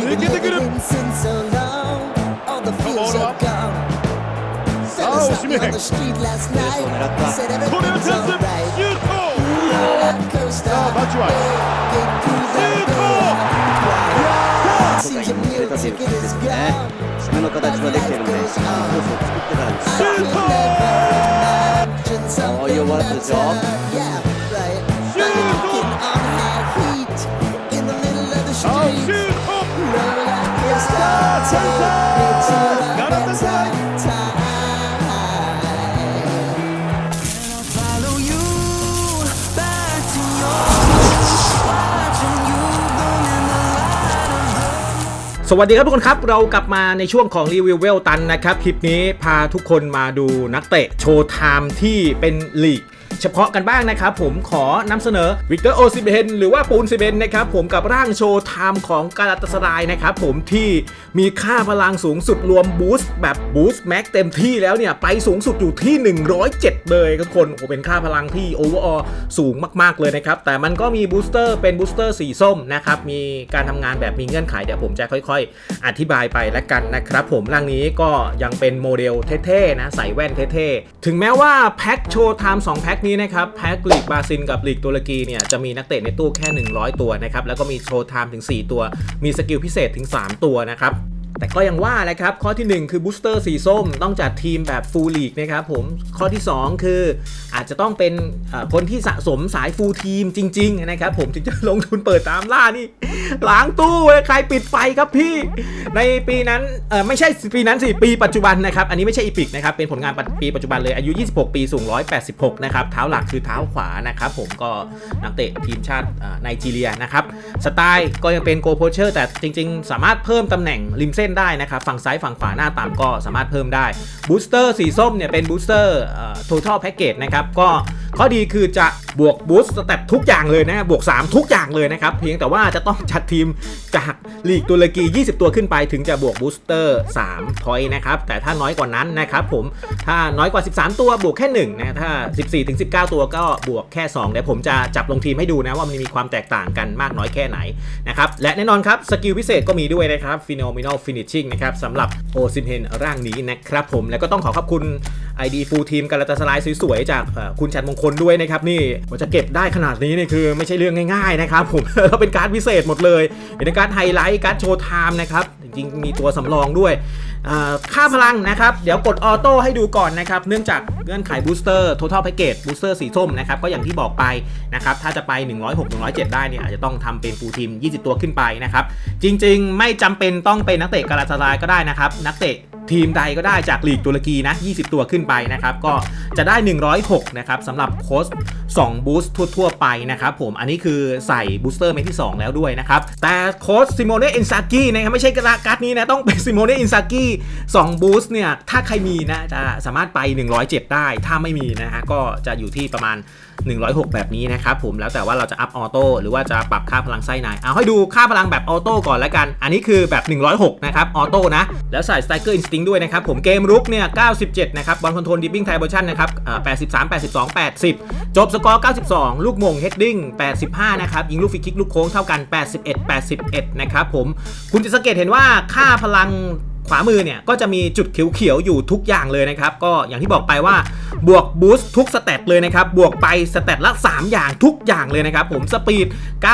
抜けてくる。ボールはさあおしめこれはチャンスシュート。さあバチュワイシュート。外に入れたという感じですね攻めの形はできてるースを作ってシュート。ああいいシュート。 สวัสดีครับทุกคนครับ เรากลับมาในช่วงของรีวิวเวลตันนะครับ คลิปนี้พาทุกคนมาดูนักเตะโชว์ไทม์ที่เป็นลีก เฉพาะกันบ้างนะครับผมขอนำเสนอวิกเตอร์โอซิเบนหรือว่าปูนซิเบนนะครับผมกับร่างโชว์ไทม์ของกาลาตสรายนะครับผมที่มีค่าพลังสูงสุดรวมบูสต์แบบบูสต์แม็กเต็มที่แล้วเนี่ย ไปสูงสุดอยู่ที่ 107 เลยทุกคนโอ้เป็นค่าพลังที่โอเวอร์ออสูงมากๆเลยนะครับ แต่มันก็มีบูสเตอร์เป็นบูสเตอร์สีส้มนะครับ มีการทำงานแบบมีเงื่อนไขเดี๋ยวผมจะค่อยๆ อธิบายไปแล้วกันนะครับผมร่างนี้ก็ยังเป็นโมเดลเท่ๆนะใส่แว่นเท่ๆถึงแม้ว่าแพ็คโชว์ไทม์2แพ็คนี้นะครับแพ็คลีกบราซิลกับลีกตุรกีเนี่ยจะมีนักเตะในตู้แค่ 100 ตัวนะครับแล้วก็มีโชว์ไทม์ถึง 4 ตัว มีสกิลพิเศษถึง 3 ตัวนะครับ แต่ก็ยังว่าแหละครับ ข้อทีหนึ่1 คือบูสเตอร์สีส้ม ต้องจัดทีมแบบฟูลลีกนะครับผมข้อที่ 2 คืออาจจะต้องเป็นคนที่สะสมสายฟูลทีมจริง ๆ นะครับผมถึงจะลงทุนเปิดตามล่านี่ล้างตู้ใครปิดไฟครับพี่ ในปีนั้นไม่ใช่ปีนั้นสิปีปัจจุบันนะครับ อันนี้ไม่ใช่อีพิกนะครับเป็นผลงานปีปัจจุบันเลยอายุ 26 ปีสูง 186 นะครับเท้าหลักคือเท้าขวานะครับผมก็นักเตะทีมชาติไนจีเรียนะครับสไตล์ก็ยังเป็นโกโพเชอร์แต่จริง ๆ สามารถเพิ่มตำแหน่งริมเส้นได้นะครับ ฝั่งซ้ายฝั่งขวาหน้าต่ำก็สามารถเพิ่มได้บูสเตอร์สีส้มเนี่ยเป็นบูสเตอร์เอ่อ total package นะครับก็ ข้อดีคือจะบวกบูสต์สเต็ปทุกอย่างเลยนะบวก 3 ทุกอย่างเลยนะครับ เพียงแต่ว่าจะต้องจัดทีมจากลีกตุรกี 20 ตัวขึ้นไปถึงจะบวกบูสเตอร์3 point นะครับ แต่ถ้าน้อยกว่านั้นนะครับผมถ้าน้อยกว่า 13 ตัวบวกแค่1นะถ้า 14ถึง19 ตัวก็บวกแค่ 2 เดี๋ยวผมจะจับลงทีมให้ดูนะว่ามันมีความแตกต่างกันมากน้อยแค่ไหนนะครับและแน่นอนครับสกิลพิเศษก็มีด้วยนะครับ Phenomenal Finishing นะครับสำหรับโอซิมเฮนร่างนี้นะครับผมแล้วก็ต้องขอขอบคุณ ID Full Team กาลาตาสลายสวยๆจากคุณชัดมงคลด้วยนะครับนี่จะเก็บได้ขนาดนี้นี่คือไม่ใช่เรื่องง่ายๆนะครับผมแล้วเป็นการดพิเศษหมดเลยเป็นการดไฮไลท์การดโชว์ไทม์นะครับจริงๆมีตัวสำรองด้วยค่าพลังนะครับเดี๋ยวกดออโต้ให้ดูก่อนนะครับเนื่องจากเงื่อนไขบูสเตอร์ total package บูสเตอร์สีส้มนะครับก็อย่างที่บอกไปนะครับถ้าจะไป 106 107 ได้เนี่ยอาจจะต้องทำเป็นฟูลทีม 20 ตัวขึ้นไปนะครับจริงๆ ไม่จำเป็นต้องเป็นนักเตะกาลาตาลายก็ได้นะครับนักเตะ ทีมใดก็ได้จากลีกตุรกีนะ 20 ตัวขึ้นไปนะครับ ก็จะได้ 106 นะครับสำหรับโค้ช2บูสต์ทั่ว ๆ ไปนะครับผมอันนี้คือใส่บูสเตอร์เมทที่ 2 แล้วด้วยนะครับ แต่โค้ชซิโมเน่อินซากินะครับไม่ใช่กระกาดนี้นะ ต้องเป็นซิโมเน่อินซากิ2บูสต์เนี่ย ถ้าใครมีนะ จะสามารถไป 107 ได้ ถ้าไม่มีนะฮะก็จะอยู่ที่ประมาณ 106 แบบนี้นะครับผมแล้วแต่ว่าเราจะอัพออโต้หรือว่าจะปรับค่าพลังไส้ในเอาให้ดูค่าพลังแบบออโต้ก่อนแล้วกัน อันนี้คือแบบ 106 นะครับออโต้นะ แล้วใส่สไตรเกอร์อินสติ้งด้วยนะครับผมเกมรุกเนี่ย 97 นะครับบอลคอนโทรลดิปปิ้งไทเบอร์ชันนะครับอ่า83 82 80 จบสกอร์ 92 ลูกมงเฮดดิ้ง85 นะครับ ยิงลูกฟรีคิกลูกโค้งเท่ากัน 81 81 นะครับผมคุณจะสังเกตเห็นว่าค่าพลัง ขวามือเนี่ยก็จะมีจุดเขียวๆอยู่ทุกอย่างเลยนะครับ ก็อย่างที่บอกไปว่าบวกบูสต์ทุกสเตตเลยนะครับ บวกไปสเตตละ 3 อย่างทุกอย่างเลยนะครับ ผมสปีด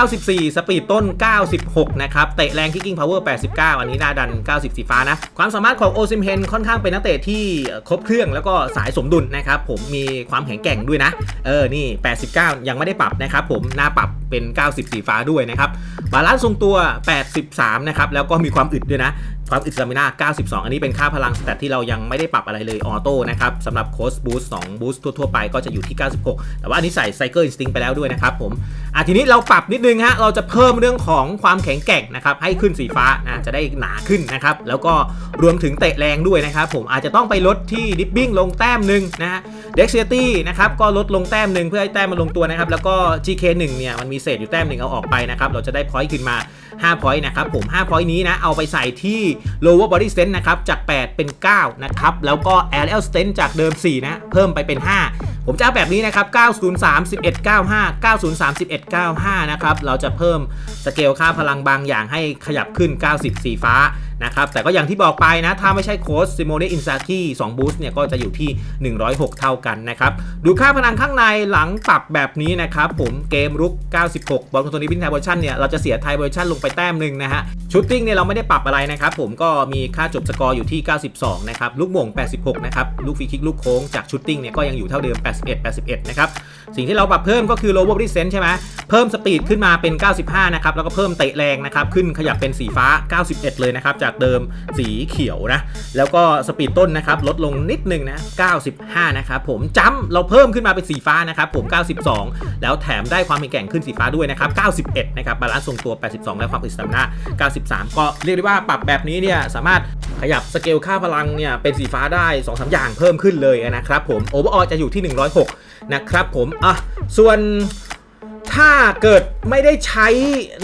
94 สปีดต้น 96 นะครับ เตะแรงคิกกิ้งพาวเวอร์ 89 อันนี้หน้าดัน 90 สีฟ้านะ ความสามารถของโอซิมเฮนค่อนข้างเป็นนักเตะที่ครบเครื่องแล้วก็สายสมดุลนะครับ ผมมีความแข็งแกร่งด้วยนะ เออ นี่ 89 ยังไม่ได้ปรับนะครับผมหน้าปรับเป็น 90 สีฟ้าด้วยนะครับบาลานซ์ทรงตัว 83 นะครับแล้วก็มีความอึดด้วยนะ ความอึดสตามิน่า92 อันนี้เป็นค่าพลังสแตทที่เรายังไม่ได้ปรับอะไรเลยออโต้นะครับสำหรับโค้ชบูสต์2บูสต์ทั่วๆไปก็จะอยู่ที่ 96 แต่ว่าอันนี้ใส่ไซเคิลอินสติ้งไปแล้วด้วยนะครับผมอะทีนี้เราปรับนิดนึงฮะเราจะเพิ่มเรื่องของความแข็งแกร่งนะครับให้ขึ้นสีฟ้านะจะได้หนาขึ้นนะครับแล้วก็รวมถึงเตะแรงด้วยนะครับผมอาจจะต้องไปลดที่ดิปปิ้งลงแต้มหนึ่งนะฮะเด็กเซียตี้นะครับก็ลดลงแต้มหนึ่งเพื่อให้แต้มมันลงตัวนะครับแล้วก็ GK1 เนี่ยมันมีเศษอยู่แต้มหนึ่งเอาออกไปนะครับเราจะได้พอยต์ขึ้นมา5 point นะครับผม5 point นี้นะเอาไปใส่ที่ lower body strength นะครับจาก 8 เป็น 9 นะครับ แล้วก็ aerial strength จากเดิม 4 นะ เพิ่มไปเป็น 5 ผมจะเอาแบบนี้นะครับ 903 11 95 903 11 95 นะครับ เราจะเพิ่มสเกลค่าพลังบางอย่างให้ขยับขึ้น 90 สีฟ้า นะครับ แต่ก็อย่างที่บอกไปนะ ถ้าไม่ใช่โค้ชซิโมเนอินซากิ2บูสต์เนี่ยก็จะอยู่ที่ 106 เท่ากันนะครับ ดูค่าพลังข้างในหลังปรับแบบนี้นะครับผมเกมรุก 96 บอลคอนโทนี้เป็นไทยเวอร์ชันเนี่ยเราจะเสียไทยเวอร์ชันลงไปแต้มหนึ่งนะฮะชูตติ้งเนี่ยเราไม่ได้ปรับอะไรนะครับผมก็มีค่าจบสกอร์อยู่ที่ 92 นะครับลูกโมง86 นะครับลูกฟรีคิกลูกโค้งจากชูตติ้งเนี่ยก็ยังอยู่เท่าเดิม 81 81 นะครับสิ่งที่เราปรับเพิ่มก็คือ lower body sense ใช่ไหมเพิ่มสปีดขึ้นมาเป็น 95 นะครับแล้วก็เพิ่มเตะแรงนะครับขึ้นขยับเป็นสีฟ้า 91 เลยนะครับจากเดิมสีเขียวนะ แล้วก็สปีดต้นนะครับลดลงนิดนึงนะ 95 นะครับผมจัมเราเพิ่มขึ้นมาเป็นสีฟ้านะครับผม 92 แล้วแถมได้ความเป็นแกร่งขึ้นสีฟ้าด้วยนะครับ 91 นะครับบาลานซ์ทรงตัว 82 และความอิสตามินา93 ก็เรียกได้ว่าปรับแบบนี้เนี่ยสามารถขยับสเกลค่าพลังเนี่ยเป็นสีฟ้าได้ 2-3 อย่างเพิ่มขึ้นเลยนะครับผมโอเวอร์ออจะอยู่ที่ 106 นะครับผมอะส่วน ถ้าเกิดไม่ได้ใช้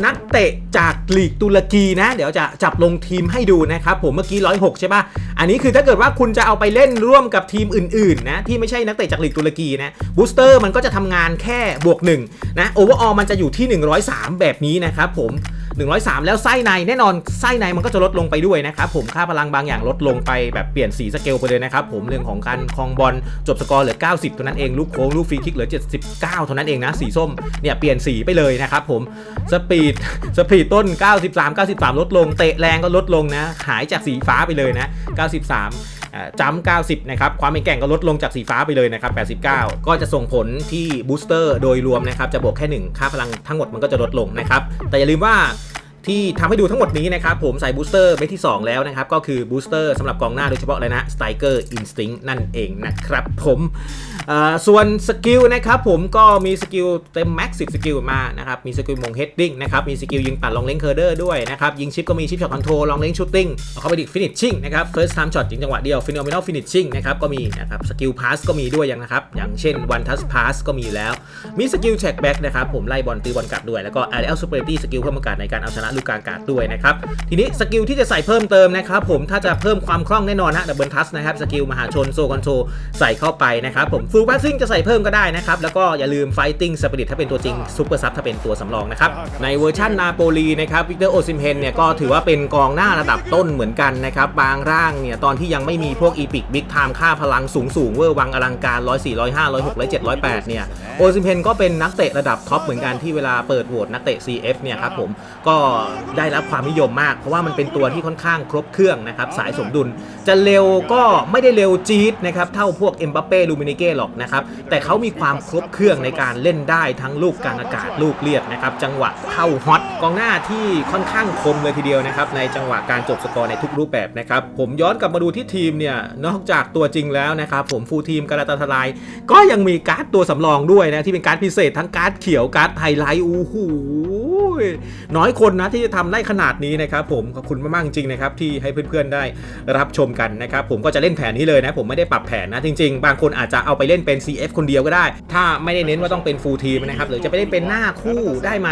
นักเตะจากลีกตุรกีนะ เดี๋ยวจะจับลงทีมให้ดูนะครับผมเมื่อกี้106ใช่ปะอันนี้คือถ้าเกิดว่าคุณจะเอาไปเล่นร่วมกับทีมอื่นๆนะที่ไม่ใช่นักเตะจากลีกตุรกีนะบูสเตอร์มันก็จะทำงานแค่บวก1นะโอเวอร์ออมันจะอยู่ที่ 103 แบบนี้นะครับผม 103 แล้วไส้ในแน่นอนไส้ในมันก็จะลดลงไปด้วยนะครับผมค่าพลังบางอย่างลดลงไปแบบเปลี่ยนสีสเกลไปเลยนะครับผมเรื่องของการคลองบอลจบสกอร์เหลือ 90 เท่านั้นเองลูกโค้งลูกฟรีคิกเหลือ 79 เท่านั้นเองนะสีส้มเนี่ยเปลี่ยนสีไปเลยนะครับผมสปีดสปีดต้น 93 93 ลดลงเตะแรงก็ลดลงนะหายจากสีฟ้าไปเลยนะ 93อ่า จัม90 นะครับ ความเป็นแกร่งก็ลดลงจากสีฟ้าไปเลยนะครับ 89 ก็จะส่งผลที่บูสเตอร์โดยรวมนะครับ จะบวกแค่ 1 ค่าพลังทั้งหมดมันก็จะลดลงนะครับ แต่อย่าลืมว่า ที่ทำให้ดูทั้งหมดนี้นะครับผมใส่บูสเตอร์เม็ดที่ 2 แล้วนะครับ ก็คือบูสเตอร์สำหรับกองหน้าโดยเฉพาะเลยนะสไตรเกอร์อินสติ้งนั่นเองนะครับผมส่วนสกิลนะครับผมก็มีสกิลเต็มแม็กซ์10สกิลมานะครับ มีสกิลมงเฮดดิ้งนะครับ มีสกิลยิงปัดลองเล้งเคอร์เดอร์ด้วยนะครับ ยิงชิปก็มีชิปช็อตคอนโทรลลองเล้งชูตติ้งเอาเข้าไปดิฟินิชชิ่งนะครับเฟิร์สไทม์ช็อตยิงจังหวะเดียวฟิโนเมนอลฟินิชชิ่งนะครับก็มีนะครับสกิลพาสก็มีด้วยอย่างนะครับอย่างเช่นวันทัสพาสก็มีแล้ว มีสกิลแท็กแบ็กนะครับผมไล่บอลตีบอลกลับด้วยแล้วก็ Aerial Superiority สกิลเพิ่มโอกาสในการเอาชนะลูกกลางอากาศด้วยนะครับ ทีนี้สกิลที่จะใส่เพิ่มเติมนะครับผมถ้าจะเพิ่มความคล่องแน่นอนฮะดับเบิลทัสนะครับสกิลมหาชนโซคอนโทรใส่เข้าไปนะครับผมฟูล p า s ซิ่งจะใส่เพิ่มก็ได้นะครับ แล้วก็อย่าลืม Fighting Spirit ถ้าเป็นตัวจริงซูเปอร์ซับถ้าเป็นตัวสำรองนะครับ ในเวอร์ชันนาโปลีนะครับวิกเตอร์โอซิมเพนเนี่ยก็ถือว่าเป็นกองหน้าระดับต้นเหมือนกันนะครับบางร่างเนี่ยตอนที่ยังไม่มีพวกอีพิกบิ๊กไทม์ค่าพลังสูงสูงเวอร์วังอลังการ104 105 106 107 108เนี่ยโอซิมเพนก็เป็นนักเตะระดับท็อปเหมือนกันที่เวลาเปิดโหวตนักเตะ CF เนี่ยครับผมก็ได้รับความนิยมมาก เพราะว่ามันเป็นตัวที่ค่อนข้างครบเครื่องนะครับสายสมดุล จะเร็วก็ไม่ได้เร็วจี๊ดนะครับเท่าพวกเอ็มบัปเป้ลูมินิเก้หรอกนะครับแต่เขามีความครบเครื่องในการเล่นได้ทั้งลูกกลางอากาศลูกเลียดนะครับจังหวะเข้าฮอตกองหน้าที่ค่อนข้างคมเลยทีเดียวนะครับในจังหวะการจบสกอร์ในทุกรูปแบบนะครับผมย้อนกลับมาดูที่ทีมเนี่ยนอกจากตัวจริงแล้วนะครับผมฟูลทีมกาลาตาทลาย ก็ยังมีการ์ดตัวสำรองด้วยนะที่เป็นการ์ดพิเศษทั้งการ์ดเขียวการ์ดไฮไลท์อู้หู น้อยคนนะที่จะทำได้ขนาดนี้นะครับผมขอบคุณมากๆจริงๆนะครับที่ให้เพื่อนๆได้รับชมกันนะครับผมก็จะเล่นแผนนี้เลยนะผมไม่ได้ปรับแผนนะจริง ๆ บางคนอาจจะเอาไปเล่นเป็น CF คนเดียวก็ได้ ถ้าไม่ได้เน้นว่าต้องเป็นฟูลทีมนะครับหรือจะไปเล่นเป็นหน้าคู่ได้ไหม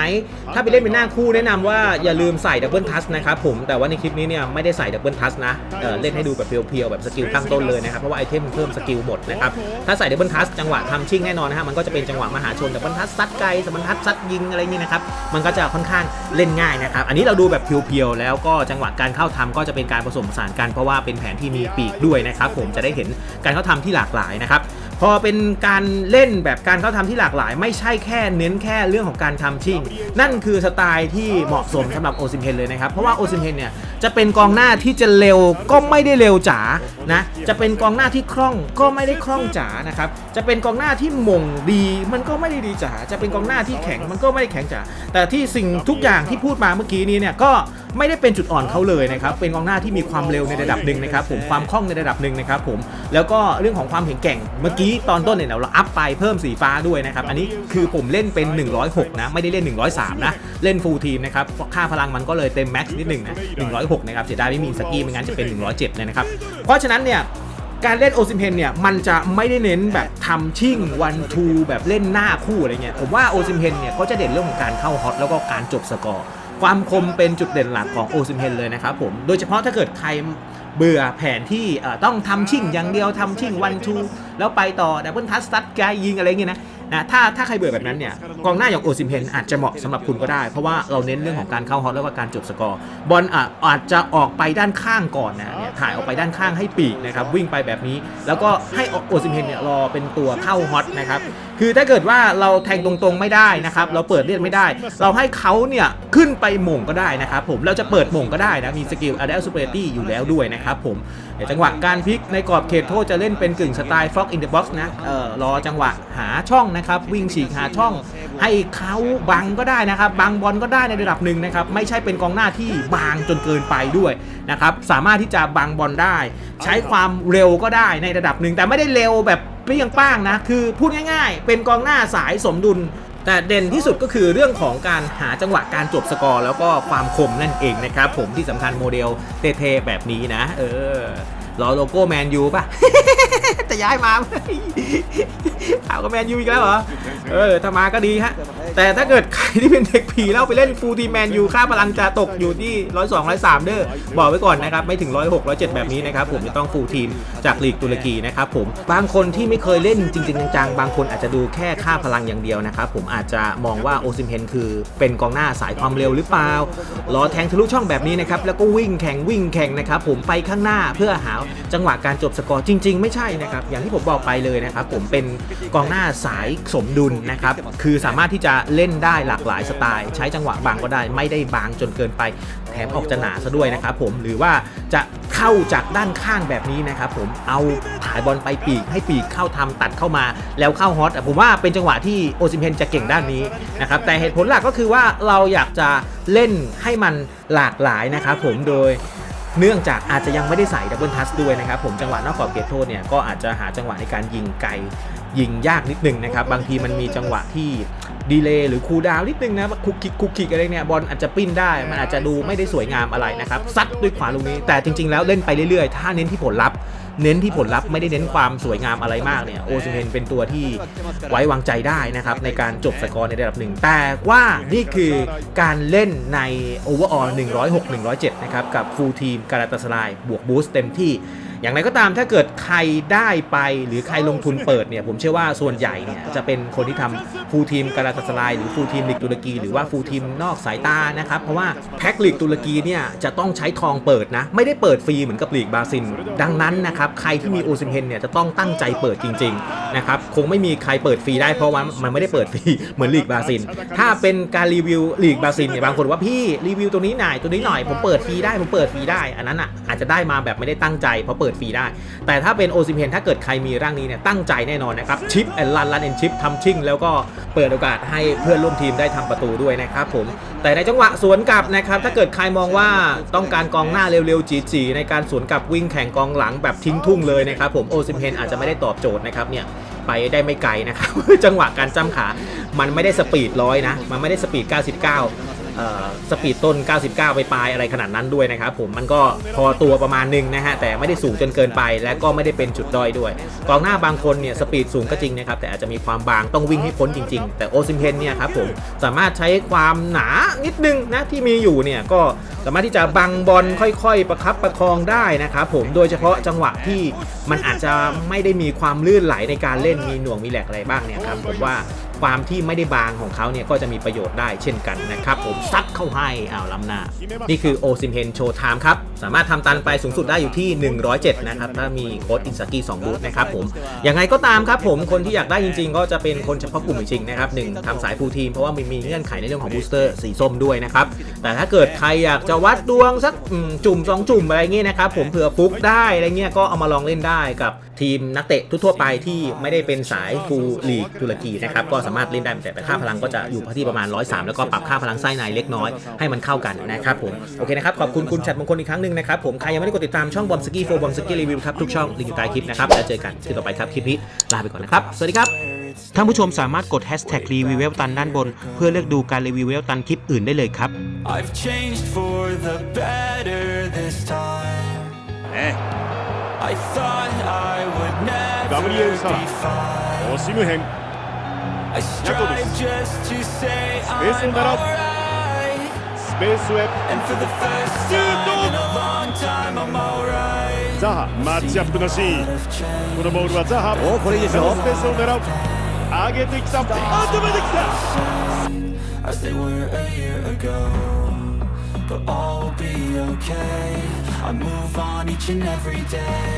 ถ้าไปเล่นเป็นหน้าคู่แนะนำว่าอย่าลืมใส่ดับเบิลทัสนะครับผมแต่ว่าในคลิปนี้เนี่ยไม่ได้ใส่ดับเบิลทัสนะเเล่นให้ดูแบบเพียวๆแบบสกิลตั้งต้นเลยนะครับเพราะว่าไอเทมเพิ่มสกิลหมดนะครับถ้าใส่ดับเบิลทัสจังหวะทำชิ่งแน่นอนนะฮะมันก็จะเป็นจังหวะมหาชนดับเบิลทัสซัดไกลดับเบิลทัสซัดยิงอะไรนี่นะครับมันก็จะค่อนข้างเล่นง่ายนะครับอันนี้เราดูแบบเพียวๆแล้วก็จังหวะการเข้าทำก็จะเป็นการผสมผสานกันเพราะว่าเป็นแผนที่มีปีกด้วยนะครับผมจะได้เห็นการเข้าทำที่หลากหลายนะครับ พอเป็นการเล่นแบบการเข้าทำที่หลากหลาย ไม่ใช่แค่เน้นแค่เรื่องของการทำชิ่ง นั่นคือสไตล์ที่เหมาะสมสำหรับโอซิมเพนเลยนะครับ เพราะว่าโอซิมเพนเนี่ยจะเป็นกองหน้าที่จะเร็วก็ไม่ได้เร็วจ๋านะจะเป็นกองหน้าที่คล่องก็ไม่ได้คล่องจ๋านะครับจะเป็นกองหน้าที่หม่งดีมันก็ไม่ได้ดีจ๋าจะเป็นกองหน้าที่แข็งมันก็ไม่ได้แข็งจ๋าแต่ที่สิ่งทุกอย่างที่พูดมาเมื่อกี้นี้เนี่ยก็ ไม่ได้เป็นจุดอ่อนเขาเลยนะครับเป็นกองหน้าที่มีความเร็วในระดับหนึ่งนะครับผมความคล่องในระดับหนึ่งนะครับผมแล้วก็เรื่องของความแข็งแกร่งเมื่อกี้ตอนต้นเนี่ยเราอัพไปเพิ่มสีฟ้าด้วยนะครับอันนี้คือผมเล่นเป็น 106 นะ ไม่ได้เล่น 103 นะ เล่นฟูลทีมนะครับค่าพลังมันก็เลยเต็มแม็กซ์นิดหนึ่งนะ 106 นะครับเสียดายไม่มีสกีไม่งั้นจะเป็น 107 เลยนะครับ เพราะฉะนั้นเนี่ยการเล่นโอซิมเพนเนี่ยมันจะไม่ได้เน้นแบบทำชิ่งวันทูแบบเล่นหน้าคู่อะไรเงี้ยผมว่าโอซิมเพนเนี่ยเขาจะเด่นเรื่องของการเข้าฮอตแล้วก็การจบสกอร์ ความคมเป็นจุดเด่นหลักของโอซิมเพนเลยนะครับผม โดยเฉพาะถ้าเกิดใครเบื่อแผนที่ต้องทำชิ่งอย่างเดียวทำชิ่งวันทูแล้วไปต่อดับเบิลทัสตัดแกยิงอะไรเงี้ยนะนะถ้าถ้าใครเบื่อแบบนั้นเนี่ยกองหน้าอย่างโอซิมเพนอาจจะเหมาะสำหรับคุณก็ได้ เพราะว่าเราเน้นเรื่องของการเข้าฮอตแล้วก็การจบสกอร์บอลอาจจะออกไปด้านข้างก่อนนะ ถ่ายออกไปด้านข้างให้ปีกนะครับวิ่งไปแบบนี้ แล้วก็ให้โอซิมเพนเนี่ยรอเป็นตัวเข้าฮอตนะครับคือถ้าเกิดว่าเราแทงตรงๆไม่ได้นะครับเราเปิดเลียดไม่ได้ เราให้เขาเนี่ยขึ้นไปหม่งก็ได้นะครับผมเราจะเปิดหม่งก็ได้นะมีสกิล a d a l superiority อยู่แล้วด้วยนะครับผมจังหวะการพลิกในกรอบเขตโทษจะเล่นเป็นกึ่งสไตล์ Fox in the box นะเออรอจังหวะหาช่องนะครับวิ่งฉีกหาช่อง ให้เขาบังก็ได้นะครับบังบอลก็ได้ในระดับหนึ่งนะครับไม่ใช่เป็นกองหน้าที่บางจนเกินไปด้วยนะครับสามารถที่จะบังบอลได้ ใช้ความเร็วก็ได้ในระดับหนึ่งแต่ไม่ได้เร็วแบบเปรี้ยงป้างนะคือพูดง่าย ๆ เป็นกองหน้าสายสมดุลแต่เด่นที่สุดก็คือเรื่องของการหาจังหวะการจบสกอร์ แล้วก็ความคมนั่นเองนะครับ ผมที่สำคัญโมเดลเท่ๆแบบนี้นะ เออรอโลโก้แมนยูป่ะ จะย้ายมาข่ากับแมนยูอีกแล้วเหรอ เออถ้ามาก็ดีฮะ แต่ถ้าเกิดใครที่เป็นเด็กผีแล้วไปเล่นฟูลทีแมนยูค่าพลังจะตกอยู่ที่102 103เด้อบอกไว้ก่อนนะครับ ไม่ถึง106 107แบบนี้นะครับ ผมจะต้องฟูลทีมจากลีกตุรกีนะครับผมบางคนที่ไม่เคยเล่นจริง ๆ จังๆ บางคนอาจจะดูแค่ค่าพลังอย่างเดียวนะครับผมอาจจะมองว่าโอซิมเพนคือเป็นกองหน้าสายความเร็วหรือเปล่ารอแทงทะลุช่องแบบนี้นะครับแล้วก็วิ่งแข่งวิ่งแข่งนะครับผมไปข้างหน้าเพื่อหาจังหวะการจบสกอร์จริง ๆ ไม่ใช่นะครับอย่างที่ผมบอกไปเลยนะครับผมเป็นกองหน้าสายสมดุลนะครับคือสามารถที่จะเล่นได้หลากหลายสไตล์ ใช้จังหวะบางก็ได้ไม่ได้บางจนเกินไป แถมออกจะหนาซะด้วยนะครับผมหรือว่าจะเข้าจากด้านข้างแบบนี้นะครับผมเอาถ่ายบอลไปปีกให้ปีกเข้าทำตัดเข้ามาแล้วเข้าฮอตอะผมว่าเป็นจังหวะที่โอซิมเพนจะเก่งด้านนี้นะครับแต่เหตุผลหลักก็คือว่าเราอยากจะเล่นให้มันหลากหลายนะครับผมโดย เนื่องจากอาจจะยังไม่ได้ใส่ดับเบิลทัชด้วยนะครับผมจังหวะนอกกรอบเขตโทษเนี่ยก็อาจจะหาจังหวะในการยิงไกลยิงยากนิดนึงนะครับบางทีมันมีจังหวะที่ดีเลย์หรือคูลดาวน์นิดนึงนะคุกคิกคุกคิกอะไรเนี่ยบอลอาจจะปิ้นได้ มันอาจจะดูไม่ได้สวยงามอะไรนะครับซัดด้วยขวาลูกนี้แต่จริง ๆ แล้วเล่นไปเรื่อยๆ ถ้าเน้นที่ผลลัพธ์ เน้นที่ผลลัพธ์ไม่ได้เน้นความสวยงามอะไรมากเนี่ย โอซิเมนเป็นตัวที่ไว้วางใจได้นะครับ ในการจบสกอร์ในระดับหนึ่ง แต่ว่านี่คือการเล่นในโอเวอร์ออล106 107 นะครับ กับฟูลทีมการาตาสลายบวกบูสต์เต็มที่ อย่างไรก็ตามถ้าเกิดใครได้ไปหรือใครลงทุนเปิดเนี่ยผมเชื่อว่าส่วนใหญ่เนี่ยจะเป็นคนที่ทำฟูลทีมการาตาสลายหรือฟูลทีมลีกตุรกีหรือว่าฟูลทีมนอกสายตานะครับเพราะว่าแพ็คลีกตุรกีเนี่ยจะต้องใช้ทองเปิดนะไม่ได้เปิดฟรีเหมือนกับลีกบราซิลดังนั้นนะครับใครที่มีโอซิมเฮนเนี่ยจะต้องตั้งใจเปิดจริงๆนะครับคงไม่มีใครเปิดฟรีได้เพราะว่ามันไม่ได้เปิดฟรีเหมือนลีกบราซิลถ้าเป็นการรีวิวลีกบราซิลเนี่ยบางคนว่าพี่รีวิวตัวนี้หน่อยตัวนี้หน่อยผมเปิดฟรีได้ผมเปิดฟรีได้อันนั้นอะอาจจะได้มาแบบไม่ได้ตั้งใจเพราะเปิดฟรีได้ แต่ถ้าเป็นโอซิเฮนถ้าเกิดใครมีร่างนี้เนี่ยตั้งใจแน่นอนนะครับชิปแอนลันลันเอนชิปทำชิ่งแล้วก็เปิดโอกาสให้เพื่อนร่วมทีมได้ทำประตูด้วยนะครับผมแต่ในจังหวะสวนกลับนะครับถ้าเกิดใครมองว่าต้องการกองหน้าเร็วๆจีๆในการสวนกลับวิ่งแข่งกองหลังแบบทิ้งทุ่งเลยนะครับผมโอซิเฮนอาจจะไม่ได้ตอบโจทย์นะครับเนี่ยไปได้ไม่ไกลนะครับจังหวะการจ้ำขา มันไม่ได้สปีดร้อยนะ มันไม่ได้สปีด 99เอ่อ สปีดต้น 99 ไปปลายอะไรขนาดนั้นด้วยนะครับผมมันก็พอตัวประมาณหนึงนะฮะแต่ไม่ได้สูงจนเกินไป และก็ไม่ได้เป็นจุดด้อยด้วย กองหน้าบางคนเนี่ยสปีดสูงก็จริงนะครับแต่อาจจะมีความบางต้องวิ่งให้พ้นจริง ๆ แต่โอซิมเพนเนี่ยครับผมสามารถใช้ความหนานิดนึงนะที่มีอยู่เนี่ยก็สามารถที่จะบังบอลค่อยๆ ประคับประคองได้นะครับผมโดยเฉพาะจังหวะที่มันอาจจะไม่ได้มีความลื่นไหลในการเล่นมีหน่วงมีแหลกอะไรบ้างเนี่ยครับผมว่า ความที่ไม่ได้บางของเขาเนี่ยก็จะมีประโยชน์ได้เช่นกันนะครับ ผมซัดเข้าให้อ้าวล้ำหน้า นี่คือโอซิมเ n นโชว์ไทม์ครับ สามารถทำตันไปสูงสุดได้อยู่ที่ 107 นะครับ ถ้ามีโค้ดอินสกี้2บูธนะครับผมอยังไงก็ตามครับผมคนที่อยากได้จริง ๆ ก็จะเป็นคนเฉพาะกลุ่มจริงๆนะครับหนึ่งทำสายฟูลทีมเพราะว่ามีเงื่อนไขในเรื่องของบูสเตอร์สีส้มด้วยนะครับแต่ถ้าเกิดใครอยากจะวัดดวงสักจุ่ม2จุ่มอะไรเงี้ยนะครับผมเผื่อฟุกได้อะไรเงี้ยก็เอามาลองเล่นได้กับ ทีมนักเตะทั่วๆไปที่ไม่ได้เป็นสายฟูลลีกตุรกีนะครับก็สามารถเล่นได้แต่ค่าพลังก็จะอยู่ที่ประมาณ 103 แล้วก็ปรับค่าพลังไส้ในเล็กน้อยให้มันเข้ากันนะครับผมโอเคนะครับขอบคุณคุณชัดมงคลอีกครั้งหนึ่งนะครับผมใครยังไม่ได้กดติดตามช่องบอมสกี้โฟบอมสกี้รีวิวครับทุกช่องลิงก์อยู่ใต้คลิปนะครับแล้วเจอกันคลิปต่อไปครับคลิปนี้ลาไปก่อนนะครับสวัสดีครับท่านผู้ชมสามารถกด hashtag รีวิวเวลตันด้านบน เพื่อเลือกดูการรีวิวเวลตันคลิปอื่นได้เลยครับ I've changed for the better this time. I thought I would never be fine. I strive just to say I'm alright. Space whip. And for the first time in a long time, I'm alright. ザハマッチアップのシーンこのボールはザハおこれいいでしょスペースを狙う上げてきた頭できた but all will be okay. I move on each and every day.